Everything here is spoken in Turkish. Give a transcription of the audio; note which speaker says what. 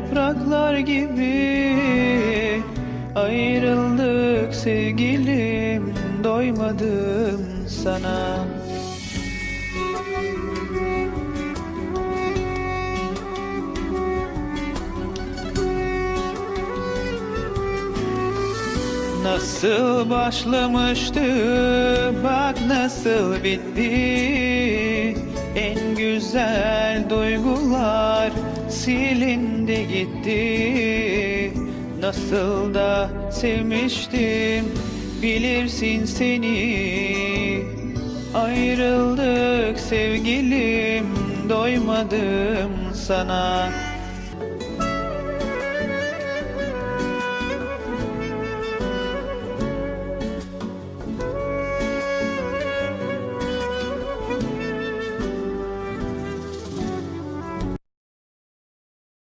Speaker 1: yapraklar gibi Ayrıldık sevgilim doymadım sana. Nasıl başlamıştı bak nasıl bitti En güzel duygular silindi gitti. Nasıl da sevmiştim bilirsin seni. Ayrıldık sevgilim doymadım sana